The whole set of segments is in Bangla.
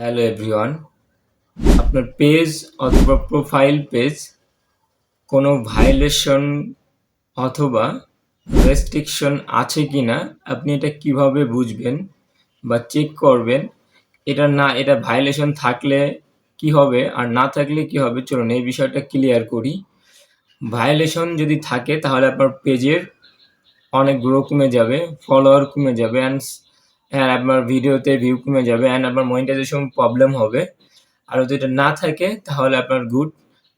Hello everyone. আপনার পেজ অথবা প্রোফাইল পেজ কোনো ভাইলেশন অথবা রেস্ট্রিকশন আছে কি না আপনি এটা কীভাবে বুঝবেন বা চেক করবেন, এটা না, এটা ভাইলেশন থাকলে কি হবে আর না থাকলে কি হবে, চলুন এই বিষয়টা ক্লিয়ার করি। ভাইলেশন যদি থাকে, তাহলে আপনার পেজের অনেক গ্রো কমে যাবে, ফলোয়ার কমে যাবে অ্যান্ড হ্যাঁ আপনার ভিডিওতে ভিউ কমে যাবে অ্যান্ড আপনার মনিটাইজেশন প্রবলেম হবে। আর যদি এটা না থাকে, তাহলে আপনার গুড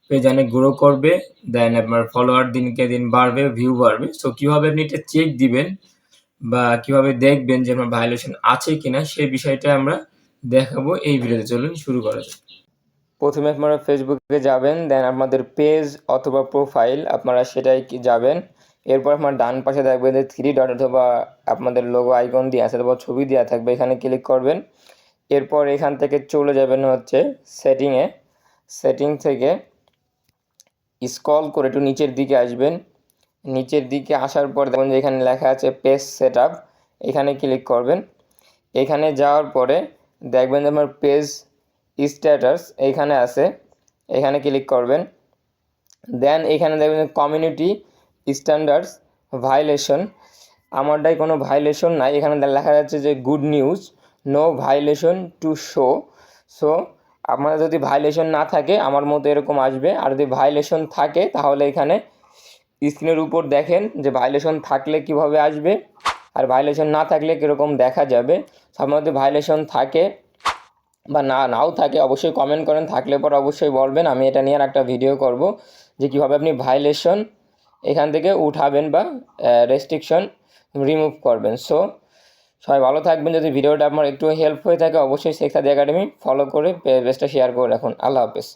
পেজ অনেক গ্রো করবে দেন আপনার ফলোয়ার দিনকে দিন বাড়বে ভিউ বাড়বে। সো কীভাবে আপনি এটা চেক দিবেন বা কীভাবে দেখবেন যে আপনার ভায়োলেশন আছে কি না সেই বিষয়টা আমরা দেখাবো এই ভিডিওতে। চলুন শুরু করা যাক। প্রথমে আপনারা ফেসবুকে যাবেন দেন আপনাদের পেজ অথবা প্রোফাইল আপনারা সেটাই যাবেন। এরপর আপনার ডান পাশে দেখবেন যে থ্রি ডট অথবা আপনাদের লোগো আইকন দিয়ে আছে, অথবা ছবি দেওয়া থাকবে, এখানে ক্লিক করবেন। এরপর এখান থেকে চলে যাবেন হচ্ছে সেটিংয়ে সেটিং থেকে স্কল করে একটু নিচের দিকে আসবেন। নিচের দিকে আসার পর দেখবেন যে এখানে লেখা আছে পেজ সেট এখানে ক্লিক করবেন। এখানে যাওয়ার পরে দেখবেন যে আমার পেজ স্ট্যাটাস এইখানে আছে, এখানে ক্লিক করবেন। দেন এখানে দেখবেন কমিউনিটি স্ট্যান্ডার্ডস ভায়োলেশন আমারটাই কোনো ভায়োলেশন নাই। এখানে লেখা যাচ্ছে যে good news no violation to show so আপনার যদি ভায়োলেশন না থাকে, আমার মতো এরকম আসবে। আর যদি ভায়োলেশন থাকে, তাহলে এখানে স্ক্রিনের উপর দেখেন যে ভায়োলেশন থাকলে কীভাবে আসবে। আর ভায়োলেশন না থাকলে কীরকম দেখা যাবে। আপনার যদি ভায়োলেশন থাকে বা না, নাও থাকে, অবশ্যই কমেন্ট করেন। থাকলে পর অবশ্যই বলবেন। আমি এটা নিয়ে আর একটা ভিডিও করব যে কীভাবে আপনি ভাইলেশন এখান থেকে উঠাবেন বা রেস্ট্রিকশন রিমুভ করবেন। সো সবাই ভালো থাকবেন। যদি ভিডিওটা আপনার একটু হেল্প হয়ে থাকে, অবশ্যই শেখাদি একাডেমি ফলো করে পেজটা শেয়ার করে রাখুন। আল্লাহ হাফেজ।